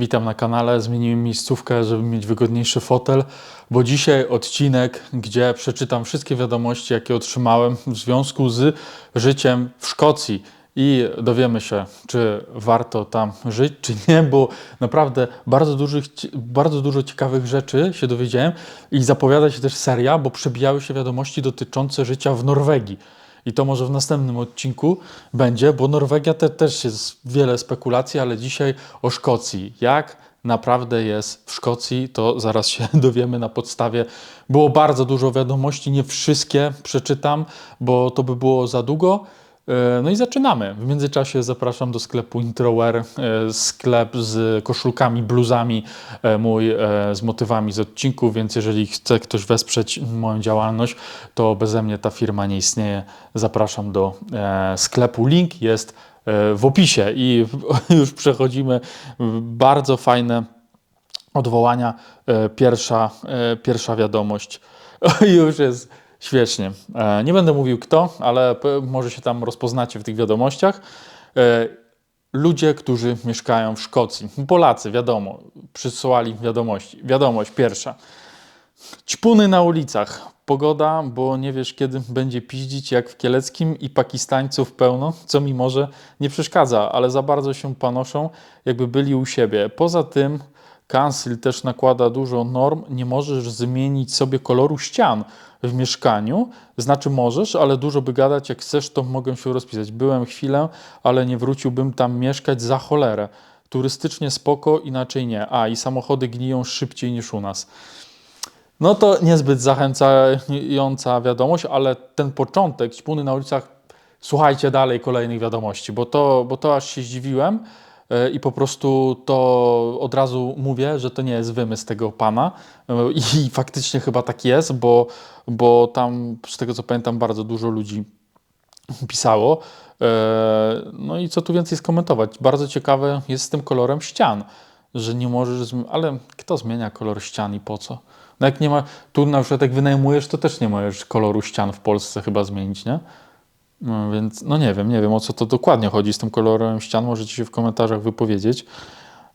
Witam na kanale. Zmieniłem miejscówkę, żeby mieć wygodniejszy fotel, bo dzisiaj odcinek, gdzie przeczytam wszystkie wiadomości, jakie otrzymałem w związku z życiem w Szkocji i dowiemy się, czy warto tam żyć, czy nie, bo naprawdę bardzo, dużych, bardzo dużo ciekawych rzeczy się dowiedziałem i zapowiada się też seria, bo przebijały się wiadomości dotyczące życia w Norwegii. I to może w następnym odcinku będzie, bo Norwegia te, też jest wiele spekulacji, ale dzisiaj o Szkocji. Jak naprawdę jest w Szkocji, to zaraz się dowiemy na podstawie. Było bardzo dużo wiadomości, nie wszystkie przeczytam, bo to by było za długo. E, No i zaczynamy. W międzyczasie zapraszam do sklepu Introwear, e, sklep z koszulkami, bluzami, e, mój z motywami z odcinków, więc jeżeli chce ktoś wesprzeć moją działalność, to beze mnie ta firma nie istnieje. Zapraszam do sklepu. Link jest w opisie i już przechodzimy bardzo fajne odwołania. Pierwsza, pierwsza wiadomość już jest świetnie. E, Nie będę mówił kto, ale może się tam rozpoznacie w tych wiadomościach. E, Ludzie, którzy mieszkają w Szkocji, Polacy, wiadomo, przysłali wiadomości. Wiadomość pierwsza. Ćpuny na ulicach. Pogoda, bo nie wiesz kiedy będzie piździć jak w Kieleckim i Pakistańców pełno, co mi może nie przeszkadza, ale za bardzo się panoszą, jakby byli u siebie. Poza tym Council też nakłada dużo norm, nie możesz zmienić sobie koloru ścian w mieszkaniu, znaczy możesz, ale dużo by gadać, jak chcesz, to mogę się rozpisać. Byłem chwilę, ale nie wróciłbym tam mieszkać za cholerę. Turystycznie spoko, inaczej nie. A, i samochody gniją szybciej niż u nas. No to niezbyt zachęcająca wiadomość, ale ten początek, ćpuny na ulicach, słuchajcie dalej kolejnych wiadomości, bo to, bo to aż się zdziwiłem i po prostu to od razu mówię, że to nie jest wymysł tego pana E, i faktycznie chyba tak jest, bo, bo tam z tego co pamiętam bardzo dużo ludzi pisało. E, No i co tu więcej skomentować? Bardzo ciekawe jest z tym kolorem ścian, że nie możesz, ale kto zmienia kolor ścian i po co? No jak nie ma, tu na przykład jak wynajmujesz, to też nie możesz koloru ścian w Polsce chyba zmienić, nie? No więc, no nie wiem, nie wiem o co to dokładnie chodzi z tym kolorem ścian, możecie się w komentarzach wypowiedzieć.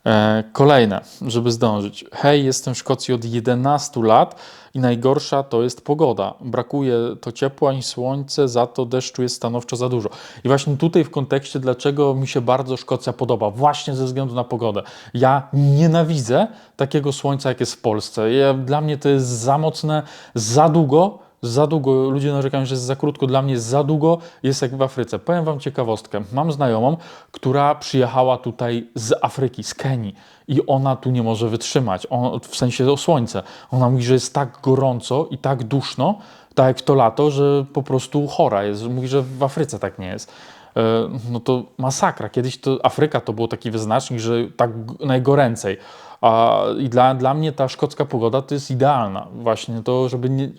E, kolejne, żeby zdążyć. Hej, jestem w Szkocji od 11 lat i najgorsza to jest pogoda. Brakuje to ciepła i słońce, za to deszczu jest stanowczo za dużo. I właśnie tutaj w kontekście, dlaczego mi się bardzo Szkocja podoba, właśnie ze względu na pogodę. Ja nienawidzę takiego słońca, jak jest w Polsce. Ja, dla mnie to jest za mocne, za długo, za długo, ludzie narzekają, że jest za krótko, dla mnie za długo, jest jak w Afryce. Powiem Wam ciekawostkę. Mam znajomą, która przyjechała tutaj z Afryki, z Kenii i ona tu nie może wytrzymać, on, w sensie o słońce. Ona mówi, że jest tak gorąco i tak duszno, tak jak w to lato, że po prostu chora jest. Mówi, że w Afryce tak nie jest. E, No to masakra. Kiedyś to Afryka to był taki wyznacznik, że tak najgoręcej. A, I dla, dla mnie ta szkocka pogoda to jest idealna. Właśnie to, żeby nie,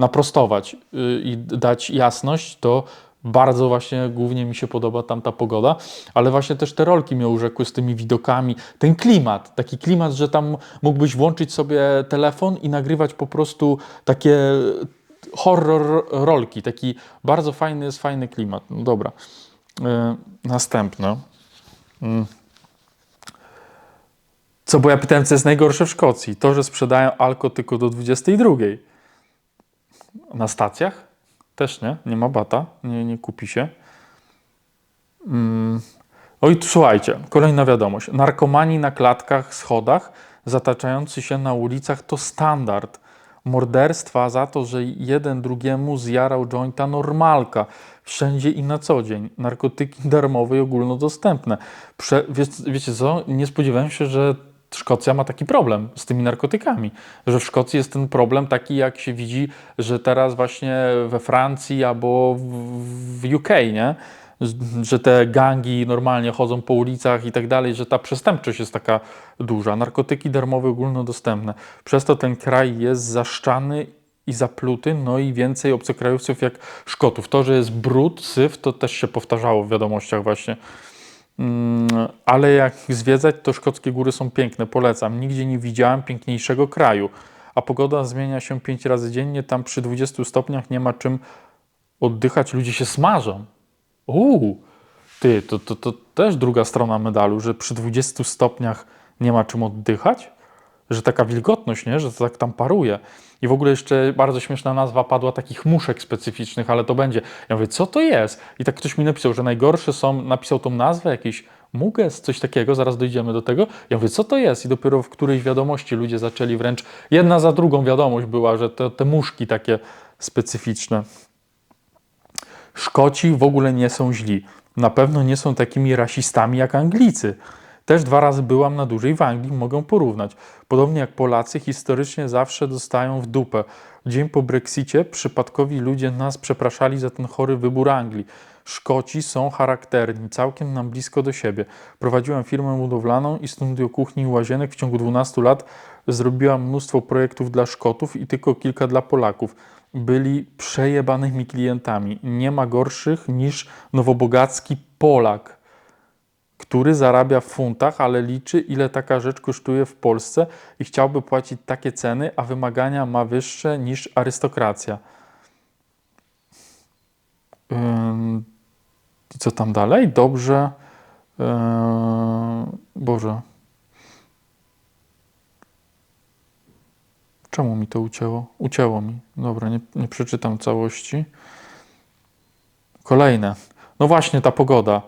naprostować y, i dać jasność, to bardzo właśnie głównie mi się podoba tamta pogoda, ale właśnie też te rolki mnie urzekły z tymi widokami, ten klimat, taki klimat, że tam mógłbyś włączyć sobie telefon i nagrywać po prostu takie horror rolki, taki bardzo fajny jest fajny klimat. No dobra. Y, następne. Mm. Co, bo ja pytałem, co jest najgorsze w Szkocji? To, że sprzedają alko tylko do 22. Na stacjach? Też nie, nie ma bata, nie, nie kupi się. Mm. Oj, tu słuchajcie, kolejna wiadomość. Narkomani na klatkach, schodach, zataczający się na ulicach to standard. Morderstwa za to, że jeden drugiemu zjarał jointa normalka. Wszędzie i na co dzień. Narkotyki darmowe i ogólnodostępne. Prze, wie, wiecie co? Nie spodziewałem się, że Szkocja ma taki problem z tymi narkotykami, że w Szkocji jest ten problem taki, jak się widzi, że teraz właśnie we Francji albo w, UK, nie? Że te gangi normalnie chodzą po ulicach i tak dalej, że ta przestępczość jest taka duża. Narkotyki darmowe ogólnodostępne. Przez to ten kraj jest zaszczany i zapluty, no i więcej obcokrajowców jak Szkotów. To, że jest brud, syf, to też się powtarzało w wiadomościach właśnie. Mm, ale jak zwiedzać, to szkockie góry są piękne, polecam. Nigdzie nie widziałem piękniejszego kraju. A pogoda zmienia się 5 razy dziennie, tam przy 20 stopniach nie ma czym oddychać, ludzie się smażą. Uuu, ty, to, to, to też druga strona medalu, że przy 20 stopniach nie ma czym oddychać? Że taka wilgotność, nie? Że to tak tam paruje. I w ogóle jeszcze bardzo śmieszna nazwa padła takich muszek specyficznych, ale to będzie. Ja mówię, co to jest? I tak ktoś mi napisał, że najgorsze są, napisał tą nazwę, jakiś muges, coś takiego, zaraz dojdziemy do tego. Ja mówię, co to jest? I dopiero w którejś wiadomości ludzie zaczęli wręcz, jedna za drugą wiadomość była, że te, te muszki takie specyficzne. Szkoci w ogóle nie są źli. Na pewno nie są takimi rasistami jak Anglicy. Też dwa razy byłam na dłużej w Anglii, mogę porównać. Podobnie jak Polacy, historycznie zawsze dostają w dupę. Dzień po Brexicie przypadkowi ludzie nas przepraszali za ten chory wybór Anglii. Szkoci są charakterni, całkiem nam blisko do siebie. Prowadziłam firmę budowlaną i studio kuchni i łazienek w ciągu 12 lat zrobiłam mnóstwo projektów dla Szkotów i tylko kilka dla Polaków. Byli przejebanymi klientami. Nie ma gorszych niż nowobogacki Polak który zarabia w funtach, ale liczy, ile taka rzecz kosztuje w Polsce i chciałby płacić takie ceny, a wymagania ma wyższe niż arystokracja. I co tam dalej? Dobrze. Yy, Boże. Czemu mi to ucięło? Ucięło mi. Dobra, nie, nie przeczytam całości. Kolejne. No właśnie, ta pogoda.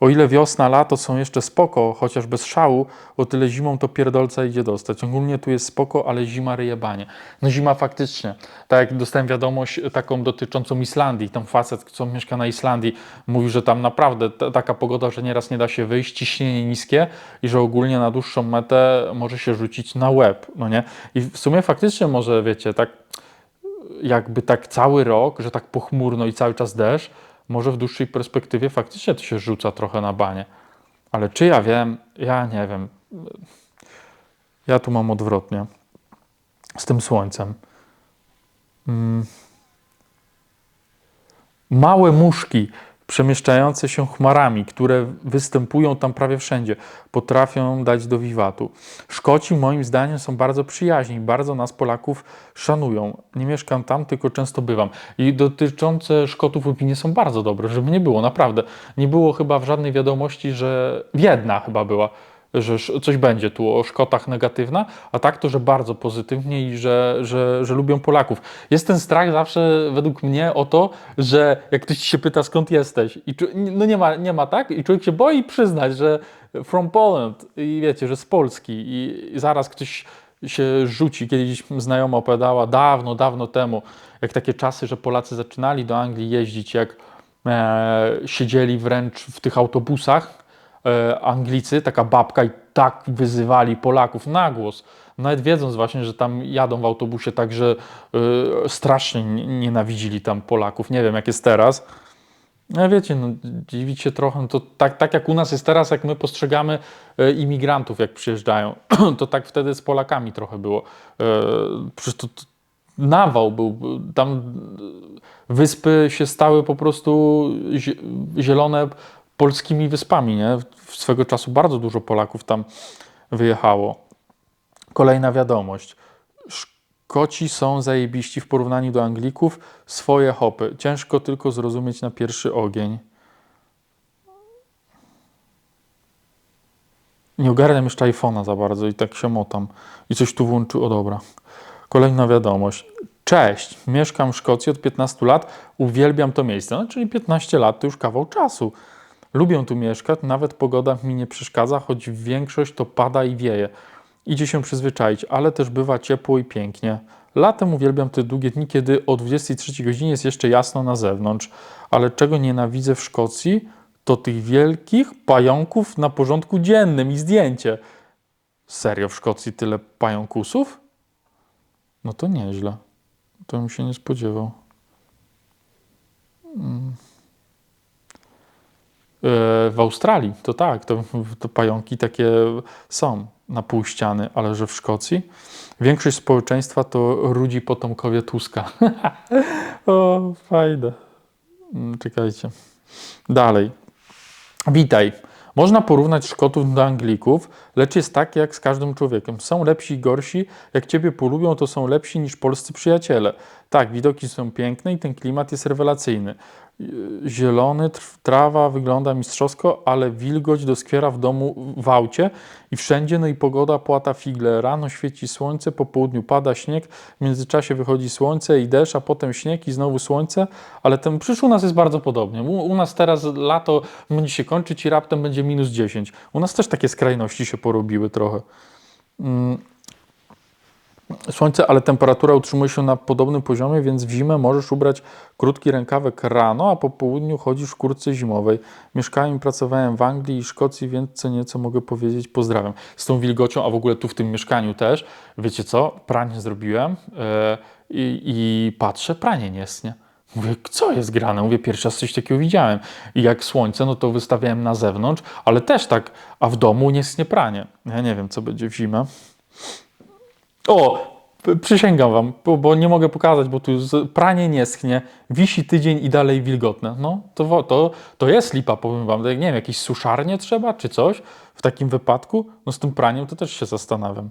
O ile wiosna, lato są jeszcze spoko, chociaż bez szału, o tyle zimą to pierdolca idzie dostać. Ogólnie tu jest spoko, ale zima ryje banie. No zima faktycznie. Tak jak dostałem wiadomość taką dotyczącą Islandii, tam facet, co mieszka na Islandii, mówił, że tam naprawdę ta, taka pogoda, że nieraz nie da się wyjść, ciśnienie niskie i że ogólnie na dłuższą metę może się rzucić na łeb, no nie? I w sumie faktycznie może, wiecie, tak jakby tak cały rok, że tak pochmurno i cały czas deszcz, może w dłuższej perspektywie faktycznie to się rzuca trochę na banie. Ale czy ja wiem? Ja nie wiem. Ja tu mam odwrotnie. Z tym słońcem. Mm. Małe muszki przemieszczające się chmarami, które występują tam prawie wszędzie, potrafią dać do wiwatu. Szkoci moim zdaniem są bardzo przyjaźni, bardzo nas Polaków szanują. Nie mieszkam tam, tylko często bywam. I dotyczące Szkotów opinie są bardzo dobre, żeby nie było, naprawdę. Nie było chyba w żadnej wiadomości, że jedna chyba była, że coś będzie tu o Szkotach negatywna, a tak to, że bardzo pozytywnie i że, że, że lubią Polaków. Jest ten strach zawsze według mnie o to, że jak ktoś się pyta skąd jesteś i no nie ma, nie ma tak i człowiek się boi przyznać, że from Poland i wiecie, że z Polski i, zaraz ktoś się rzuci. Kiedyś znajoma opowiadała dawno, dawno temu, jak takie czasy, że Polacy zaczynali do Anglii jeździć, jak e, siedzieli wręcz w tych autobusach Anglicy, taka babka i tak wyzywali Polaków na głos, nawet wiedząc właśnie, że tam jadą w autobusie, także e, strasznie nienawidzili tam Polaków. Nie wiem, jak jest teraz. No wiecie, no, dziwić się trochę, to tak, tak jak u nas jest teraz, jak my postrzegamy e, imigrantów, jak przyjeżdżają, to tak wtedy z Polakami trochę było. E, przecież to, to nawał był, tam e, wyspy się stały po prostu zie- zielone polskimi wyspami, nie? Swego czasu bardzo dużo Polaków tam wyjechało. Kolejna wiadomość. Szkoci są zajebiści w porównaniu do Anglików. Swoje hopy. Ciężko tylko zrozumieć na pierwszy ogień. Nie ogarniam jeszcze iPhone'a za bardzo i tak się motam. I coś tu włączy. O dobra. Kolejna wiadomość. Cześć, mieszkam w Szkocji od 15 lat, uwielbiam to miejsce. No, czyli 15 lat to już kawał czasu. Lubię tu mieszkać, nawet pogoda mi nie przeszkadza, choć większość to pada i wieje. Idzie się przyzwyczaić, ale też bywa ciepło i pięknie. Latem uwielbiam te długie dni, kiedy o 23 godzinie jest jeszcze jasno na zewnątrz. Ale czego nienawidzę w Szkocji, to tych wielkich pająków na porządku dziennym i zdjęcie. Serio w Szkocji tyle pająkusów? No to nieźle. To bym się nie spodziewał. Mm. E, W Australii to tak, to, to pająki takie są na pół ściany, ale że w Szkocji większość społeczeństwa to rudzi potomkowie Tuska. o, fajne. Mm, Czekajcie. Dalej. Witaj. Można porównać Szkotów do Anglików, lecz jest tak jak z każdym człowiekiem. Są lepsi i gorsi. Jak ciebie polubią, to są lepsi niż polscy przyjaciele. Tak, widoki są piękne i ten klimat jest rewelacyjny. Zielony, tr- trawa wygląda mistrzowsko, ale wilgoć doskwiera w domu w aucie i wszędzie, no i pogoda płata figle. Rano świeci słońce, po południu pada śnieg, w międzyczasie wychodzi słońce i deszcz, a potem śnieg i znowu słońce, ale ten przyszły u nas jest bardzo podobnie. U, u nas teraz lato będzie się kończyć i raptem będzie minus 10. U nas też takie skrajności się porobiły trochę. Słońce, ale temperatura utrzymuje się na podobnym poziomie, więc w zimę możesz ubrać krótki rękawek rano, a po południu chodzisz w zimowej. Mieszkałem i pracowałem w Anglii i Szkocji, więc co nieco mogę powiedzieć. Pozdrawiam. Z tą wilgocią, a w ogóle tu w tym mieszkaniu też, wiecie co, pranie zrobiłem i, i patrzę, pranie nie jest, nie? Mówię, co jest grane? Mówię, pierwszy raz coś takiego widziałem. I jak słońce, no to wystawiałem na zewnątrz, ale też tak, a w domu nie jest nie pranie. Ja nie wiem, co będzie w zimę. O, przysięgam wam, bo, bo nie mogę pokazać, bo tu pranie nie schnie, wisi tydzień i dalej wilgotne. No, to, to, to jest lipa, powiem wam. Nie wiem, jakieś suszarnie trzeba, czy coś w takim wypadku. No z tym praniem to też się zastanawiam.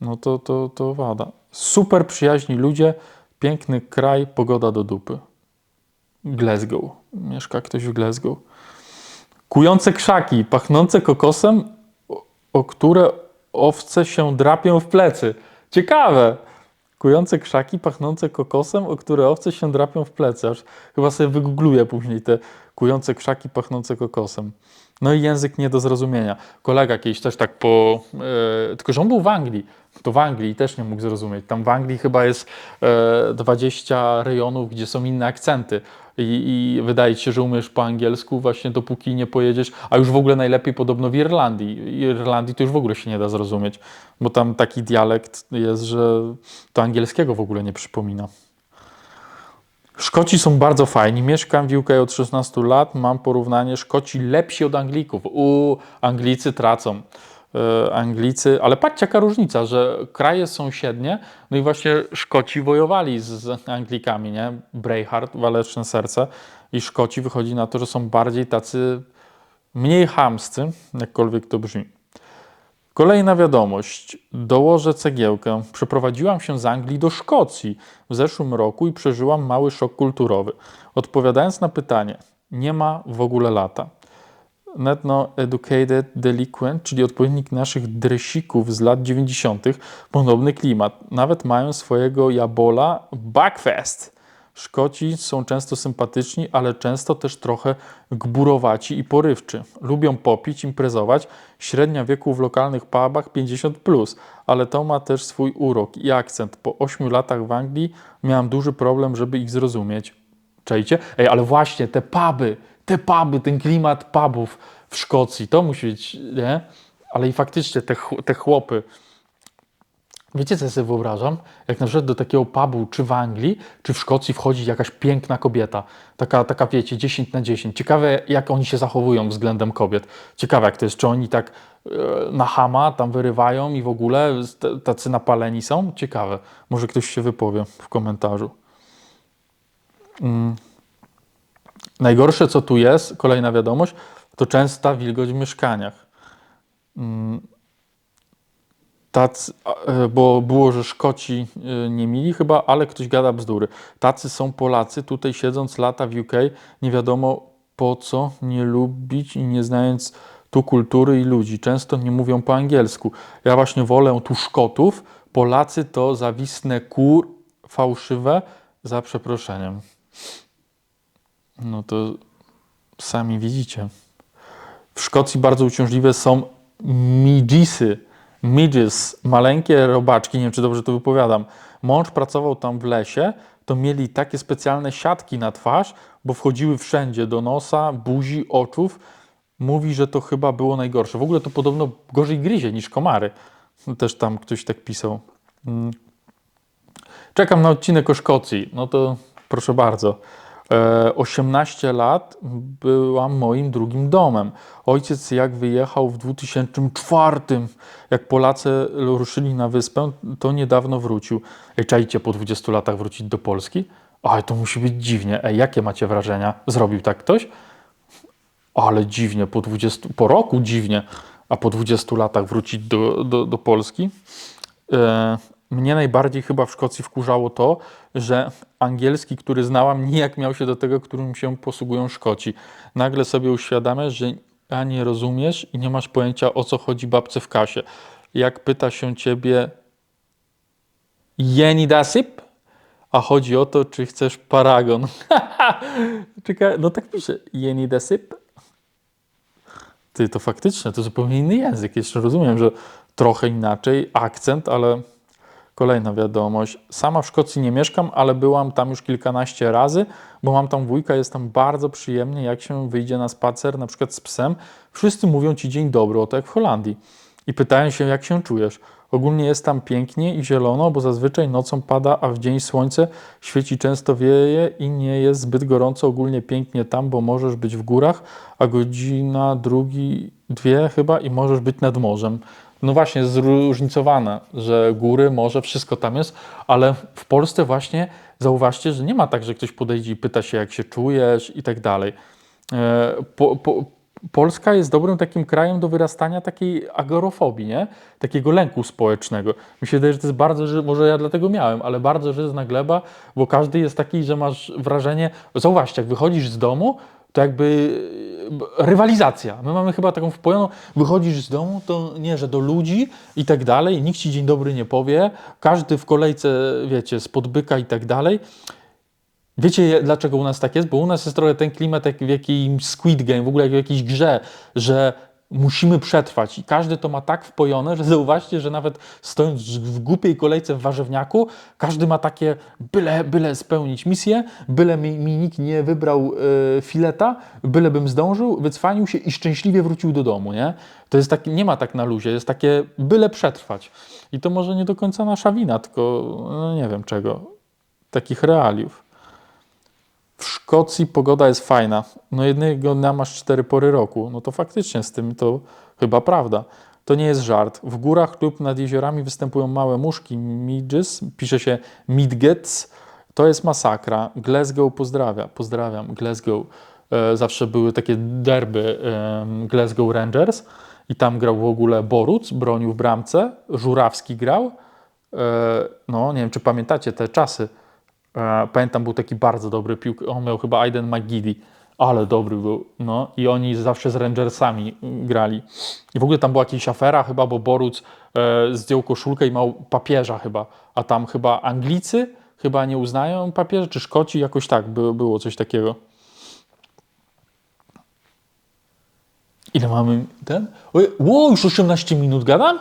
No to, to, to wada. Super przyjaźni ludzie, piękny kraj, pogoda do dupy. Glasgow. Mieszka ktoś w Glasgow. Kujące krzaki, pachnące kokosem, o, o które owce się drapią w plecy. Ciekawe! Kujące krzaki, pachnące kokosem, o które owce się drapią w plecy. Aż chyba sobie wygoogluję później te kujące krzaki, pachnące kokosem. No i język nie do zrozumienia. Kolega kiedyś też tak po... E, tylko, że on był w Anglii. To w Anglii też nie mógł zrozumieć. Tam w Anglii chyba jest e, 20 rejonów, gdzie są inne akcenty. I, I wydaje ci się, że umiesz po angielsku właśnie dopóki nie pojedziesz, a już w ogóle najlepiej podobno w Irlandii. Irlandii to już w ogóle się nie da zrozumieć, bo tam taki dialekt jest, że to angielskiego w ogóle nie przypomina. Szkoci są bardzo fajni. Mieszkam w UK od 16 lat. Mam porównanie. Szkoci lepsi od Anglików. U Anglicy tracą. E, Anglicy, ale patrzcie jaka różnica, że kraje sąsiednie, no i właśnie Szkoci wojowali z, Anglikami, nie? Braveheart, Waleczne Serce i Szkoci wychodzi na to, że są bardziej tacy mniej chamscy, jakkolwiek to brzmi. Kolejna wiadomość. Dołożę cegiełkę. Przeprowadziłam się z Anglii do Szkocji w zeszłym roku i przeżyłam mały szok kulturowy. Odpowiadając na pytanie, nie ma w ogóle lata. Netno Educated Delinquent, czyli odpowiednik naszych dresików z lat 90., podobny klimat. Nawet mają swojego jabola Backfest. Szkoci są często sympatyczni, ale często też trochę gburowaci i porywczy. Lubią popić, imprezować. Średnia wieku w lokalnych pubach 50+, plus, ale to ma też swój urok i akcent. Po 8 latach w Anglii miałam duży problem, żeby ich zrozumieć. Czajcie? Ej, ale właśnie te puby, te puby, ten klimat pubów w Szkocji, to musi być, nie? Ale i faktycznie te, te chłopy, Wiecie, co ja sobie wyobrażam? Jak na przykład do takiego pubu, czy w Anglii, czy w Szkocji wchodzi jakaś piękna kobieta. Taka, taka wiecie, 10 na 10. Ciekawe, jak oni się zachowują względem kobiet. Ciekawe, jak to jest. Czy oni tak e, na hama tam wyrywają i w ogóle tacy napaleni są? Ciekawe. Może ktoś się wypowie w komentarzu. Mm. Najgorsze, co tu jest, kolejna wiadomość, to częsta wilgoć w mieszkaniach. Tacy, e, bo było, że Szkoci e, nie mili chyba, ale ktoś gada bzdury. Tacy są Polacy, tutaj siedząc lata w UK, nie wiadomo po co nie lubić i nie znając tu kultury i ludzi. Często nie mówią po angielsku. Ja właśnie wolę tu Szkotów. Polacy to zawisne kur fałszywe za przeproszeniem. No to sami widzicie. W Szkocji bardzo uciążliwe są midgisy. Midges, maleńkie robaczki, nie wiem czy dobrze to wypowiadam. Mąż pracował tam w lesie, to mieli takie specjalne siatki na twarz, bo wchodziły wszędzie, do nosa, buzi, oczów. Mówi, że to chyba było najgorsze. W ogóle to podobno gorzej gryzie niż komary. Też tam ktoś tak pisał. Mm. Czekam na odcinek o Szkocji. No to proszę bardzo. E, 18 lat byłam moim drugim domem. Ojciec jak wyjechał w 2004, jak Polacy ruszyli na wyspę, to niedawno wrócił. Ej, czajcie po 20 latach wrócić do Polski? Ale to musi być dziwnie. Ej, jakie macie wrażenia? Zrobił tak ktoś? Ale dziwnie, po 20, po roku dziwnie. a po 20 latach wrócić do, do, do Polski. Mnie najbardziej chyba w Szkocji wkurzało to, że angielski, który znałam, nijak miał się do tego, którym się posługują Szkoci. Nagle sobie uświadamiasz, że a nie rozumiesz i nie masz pojęcia o co chodzi babce w kasie. Jak pyta się ciebie Jeni dasyp? A chodzi o to, czy chcesz paragon. Czekaj, no tak pisze. Jeni dasyp? Ty, to faktycznie, to zupełnie inny język. Jeszcze rozumiem, że trochę inaczej, akcent, ale kolejna wiadomość. Sama w Szkocji nie mieszkam, ale byłam tam już kilkanaście razy, bo mam tam wujka, jest tam bardzo przyjemnie, jak się wyjdzie na spacer, na przykład z psem. Wszyscy mówią ci dzień dobry, o jak w Holandii. I pytają się, jak się czujesz. Ogólnie jest tam pięknie i zielono, bo zazwyczaj nocą pada, a w dzień słońce świeci często wieje i nie jest zbyt gorąco. Ogólnie pięknie tam, bo możesz być w górach, a godzina, drugi, dwie chyba i możesz być nad morzem. No właśnie, zróżnicowane, że góry, morze, wszystko tam jest, ale w Polsce właśnie zauważcie, że nie ma tak, że ktoś podejdzie i pyta się, jak się czujesz i tak dalej. E, po, po, Polska jest dobrym takim krajem do wyrastania takiej agorofobii, nie? Takiego lęku społecznego. Mi się wydaje, że to jest bardzo, że może ja dlatego miałem, ale bardzo żyzna gleba, bo każdy jest taki, że masz wrażenie, zauważcie, jak wychodzisz z domu, to jakby e, rywalizacja. My mamy chyba taką wpojoną, wychodzisz z domu, to nie, że do ludzi i tak dalej, nikt ci dzień dobry nie powie, każdy w kolejce, wiecie, spod byka i tak dalej. Wiecie dlaczego u nas tak jest? Bo u nas jest trochę ten klimat jak w jakimś Squid Game, w ogóle jak w jakiejś grze, że musimy przetrwać i każdy to ma tak wpojone, że zauważcie, że nawet stojąc w głupiej kolejce w warzywniaku, każdy ma takie byle, byle spełnić misję, byle mi, mi nikt nie wybrał y, fileta, byle bym zdążył, wycwanił się i szczęśliwie wrócił do domu, nie? To jest tak, nie ma tak na luzie, jest takie byle przetrwać. I to może nie do końca nasza wina, tylko no nie wiem czego, takich realiów. W Szkocji pogoda jest fajna. No jednego dnia masz cztery pory roku. No to faktycznie z tym to chyba prawda. To nie jest żart. W górach lub nad jeziorami występują małe muszki, midges, pisze się midgets. To jest masakra. Glasgow pozdrawia. Pozdrawiam Glasgow. E, zawsze były takie derby e, Glasgow Rangers i tam grał w ogóle Boruc, bronił w bramce. Żurawski grał. E, no, nie wiem, czy pamiętacie te czasy. E, pamiętam, był taki bardzo dobry piłkarz, on miał chyba Aiden McGiddy, ale dobry był, no i oni zawsze z Rangersami grali. I w ogóle tam była jakaś afera chyba, bo Boruc e, zdjął koszulkę i miał papieża chyba, a tam chyba Anglicy chyba nie uznają papieża, czy Szkoci, jakoś tak, było, było coś takiego. Ile mamy ten? Ło, już 18 minut gadam?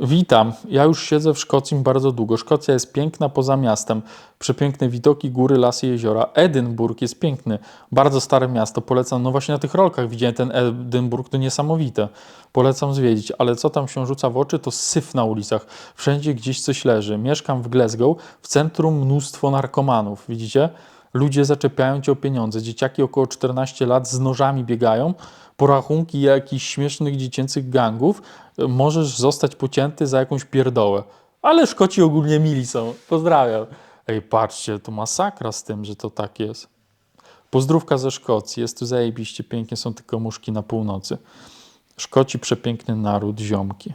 Witam. Ja już siedzę w Szkocji bardzo długo. Szkocja jest piękna poza miastem. Przepiękne widoki, góry, lasy, jeziora. Edynburg jest piękny. Bardzo stare miasto. Polecam. No właśnie na tych rolkach widziałem ten Edynburg, to niesamowite. Polecam zwiedzić. Ale co tam się rzuca w oczy, to syf na ulicach. Wszędzie gdzieś coś leży. Mieszkam w Glasgow. W centrum mnóstwo narkomanów. Widzicie? Ludzie zaczepiają cię o pieniądze. Dzieciaki około 14 lat z nożami biegają. Porachunki jakichś śmiesznych dziecięcych gangów możesz zostać pocięty za jakąś pierdołę. Ale Szkoci ogólnie mili są. Pozdrawiam. Ej, patrzcie, to masakra z tym, że to tak jest. Pozdrówka ze Szkocji. Jest tu zajebiście pięknie, są tylko muszki na północy. Szkoci przepiękny naród, ziomki.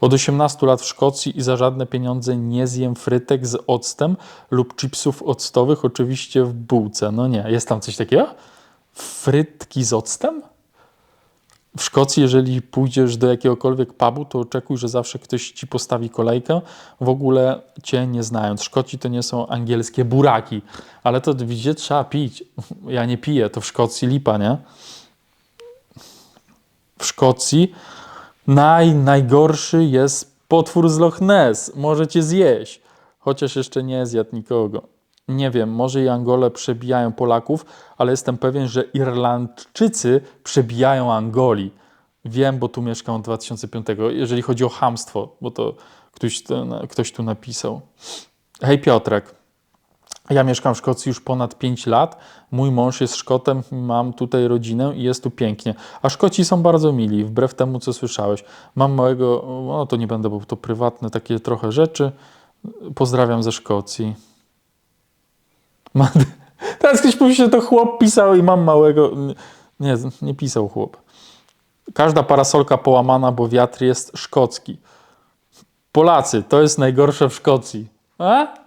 Od 18 lat w Szkocji i za żadne pieniądze nie zjem frytek z octem lub chipsów octowych, oczywiście w bułce. No nie, jest tam coś takiego? Frytki z octem? W Szkocji, jeżeli pójdziesz do jakiegokolwiek pubu, to oczekuj, że zawsze ktoś ci postawi kolejkę, w ogóle cię nie znając. Szkoci to nie są angielskie buraki, ale to widzicie, trzeba pić. Ja nie piję, to w Szkocji lipa, nie? W Szkocji naj, najgorszy jest potwór z Loch Ness. Możecie zjeść, chociaż jeszcze nie zjadł nikogo nie wiem, może i Angole przebijają Polaków, ale jestem pewien, że Irlandczycy przebijają Angoli. Wiem, bo tu mieszkam od 2005, jeżeli chodzi o hamstwo, bo to ktoś, ktoś tu napisał. Hej Piotrek, ja mieszkam w Szkocji już ponad 5 lat. Mój mąż jest Szkotem, mam tutaj rodzinę i jest tu pięknie. A Szkoci są bardzo mili, wbrew temu, co słyszałeś. Mam małego, no to nie będę, bo to prywatne takie trochę rzeczy. Pozdrawiam ze Szkocji. Teraz ktoś powie, że to chłop pisał i mam małego. Nie, nie pisał chłop. Każda parasolka połamana, bo wiatr jest szkocki. Polacy, to jest najgorsze w Szkocji. A?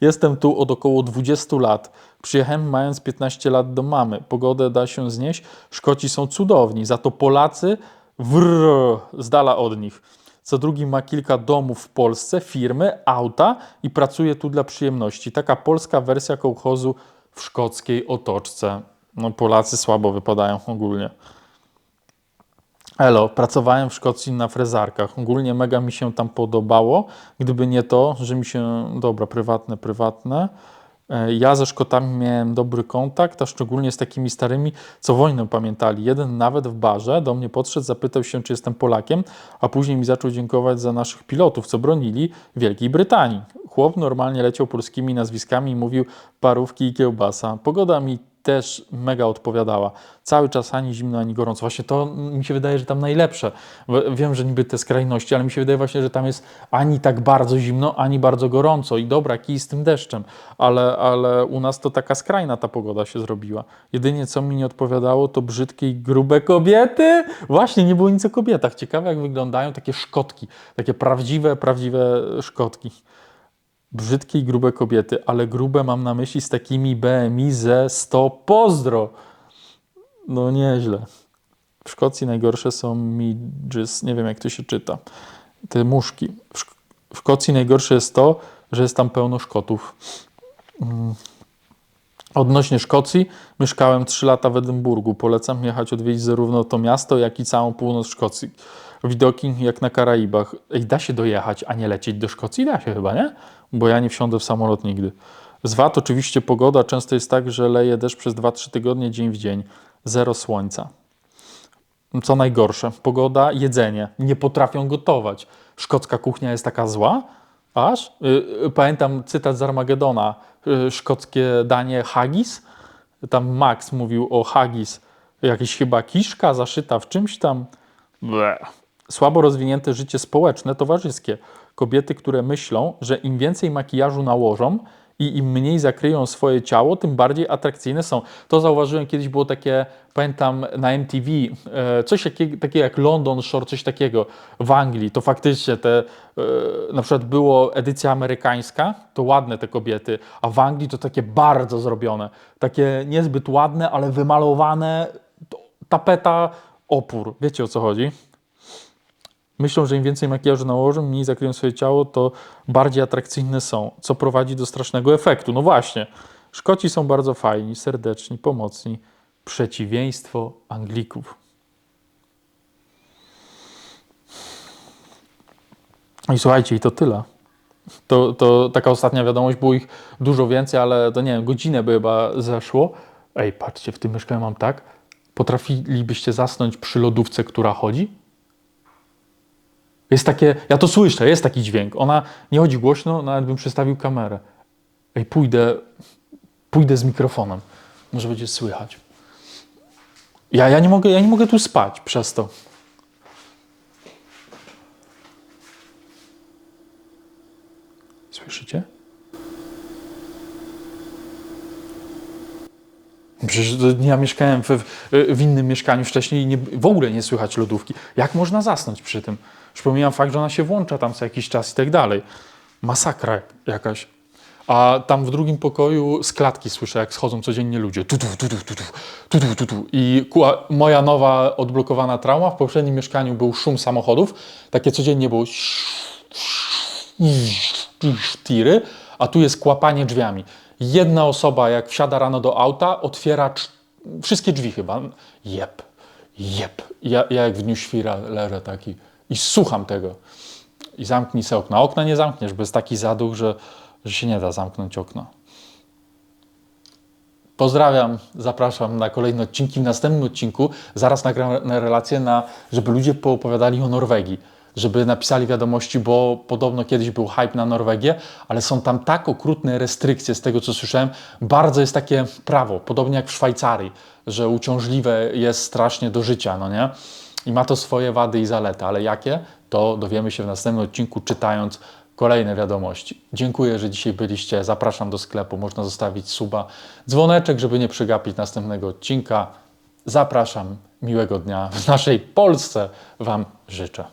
Jestem tu od około 20 lat. Przyjechałem mając 15 lat do mamy. Pogodę da się znieść. Szkoci są cudowni, za to Polacy wrr, z dala od nich. Co drugi ma kilka domów w Polsce, firmy, auta i pracuje tu dla przyjemności. Taka polska wersja kołchozu w szkockiej otoczce. No Polacy słabo wypadają ogólnie. Elo, pracowałem w Szkocji na frezarkach. Ogólnie mega mi się tam podobało. Gdyby nie to, że mi się. Dobra, prywatne, prywatne. E, Ja ze Szkotami miałem dobry kontakt, a szczególnie z takimi starymi, co wojnę pamiętali. Jeden nawet w barze do mnie podszedł, zapytał się, czy jestem Polakiem, a później mi zaczął dziękować za naszych pilotów, co bronili Wielkiej Brytanii. Chłop normalnie leciał polskimi nazwiskami i mówił parówki i kiełbasa. Pogoda mi też mega odpowiadała. Cały czas ani zimno, ani gorąco. Właśnie to mi się wydaje, że tam najlepsze. Wiem, że niby te skrajności, ale mi się wydaje właśnie, że tam jest ani tak bardzo zimno, ani bardzo gorąco. I dobra, kij z tym deszczem. Ale, ale u nas to taka skrajna ta pogoda się zrobiła. Jedynie co mi nie odpowiadało, to brzydkie i grube kobiety. Właśnie, nie było nic o kobietach. Ciekawe, jak wyglądają takie szkotki. Takie prawdziwe, prawdziwe szkotki brzydkie i grube kobiety, ale grube mam na myśli z takimi BMI ze 100 pozdro. No nieźle. W Szkocji najgorsze są midges, nie wiem jak to się czyta. Te muszki. W, Szk- w Szkocji najgorsze jest to, że jest tam pełno Szkotów. Mm. Odnośnie Szkocji, mieszkałem 3 lata w Edynburgu. Polecam jechać odwiedzić zarówno to miasto, jak i całą północ Szkocji. Widoki jak na Karaibach. Ej, da się dojechać, a nie lecieć do Szkocji? Da się chyba, nie? Bo ja nie wsiądę w samolot nigdy. Z VAT oczywiście pogoda. Często jest tak, że leje deszcz przez 2-3 tygodnie, dzień w dzień. Zero słońca. Co najgorsze, pogoda, jedzenie. Nie potrafią gotować. Szkocka kuchnia jest taka zła, aż. Y, y, Pamiętam cytat z Armagedona. y, Szkockie danie haggis. Tam Max mówił o haggis. Jakieś chyba kiszka zaszyta w czymś tam. Bleh. Słabo rozwinięte życie społeczne, towarzyskie. Kobiety, które myślą, że im więcej makijażu nałożą i im mniej zakryją swoje ciało, tym bardziej atrakcyjne są. To zauważyłem kiedyś, było takie, pamiętam na MTV, e, coś takiego jak London Shore, coś takiego w Anglii. To faktycznie te, e, na przykład było edycja amerykańska, to ładne te kobiety, a w Anglii to takie bardzo zrobione. Takie niezbyt ładne, ale wymalowane, tapeta, opór. Wiecie o co chodzi? Myślą, że im więcej makijażu nałożą, mniej zakryją swoje ciało, to bardziej atrakcyjne są, co prowadzi do strasznego efektu. No właśnie, Szkoci są bardzo fajni, serdeczni, pomocni. Przeciwieństwo Anglików. I słuchajcie, i to tyle. To, to taka ostatnia wiadomość, było ich dużo więcej, ale to nie wiem, godzinę by chyba zeszło. Ej, patrzcie, w tym mieszkaniu mam tak. Potrafilibyście zasnąć przy lodówce, która chodzi? Jest takie, ja to słyszę, jest taki dźwięk. Ona nie chodzi głośno, nawet bym przestawił kamerę. Ej, pójdę, pójdę z mikrofonem. Może będzie słychać. Ja, ja, nie mogę, ja nie mogę tu spać przez to. Słyszycie? Przecież ja mieszkałem w, w innym mieszkaniu wcześniej i nie, w ogóle nie słychać lodówki. Jak można zasnąć przy tym? Już pomijam fakt, że ona się włącza tam co jakiś czas i tak dalej. Masakra jak- jakaś. A tam w drugim pokoju z klatki słyszę, jak schodzą codziennie ludzie. Tu, tu, tu, tu, tu, tu, tu, tu, tu. I ku- moja nowa odblokowana trauma, w poprzednim mieszkaniu był szum samochodów. Takie codziennie było tiry, a tu jest kłapanie drzwiami. Jedna osoba, jak wsiada rano do auta, otwiera wszystkie drzwi chyba. Jep, jep. Ja, ja jak w dniu świra leżę taki i słucham tego. I zamknij se okna. Okna nie zamkniesz, bo jest taki zaduch, że, że się nie da zamknąć okna. Pozdrawiam, zapraszam na kolejne odcinki. W następnym odcinku zaraz nagram na relację, na, żeby ludzie poopowiadali o Norwegii, żeby napisali wiadomości, bo podobno kiedyś był hype na Norwegię, ale są tam tak okrutne restrykcje z tego, co słyszałem. Bardzo jest takie prawo, podobnie jak w Szwajcarii, że uciążliwe jest strasznie do życia, no nie? I ma to swoje wady i zalety, ale jakie? To dowiemy się w następnym odcinku, czytając kolejne wiadomości. Dziękuję, że dzisiaj byliście. Zapraszam do sklepu. Można zostawić suba, dzwoneczek, żeby nie przegapić następnego odcinka. zapraszam. Miłego dnia w naszej Polsce Wam życzę.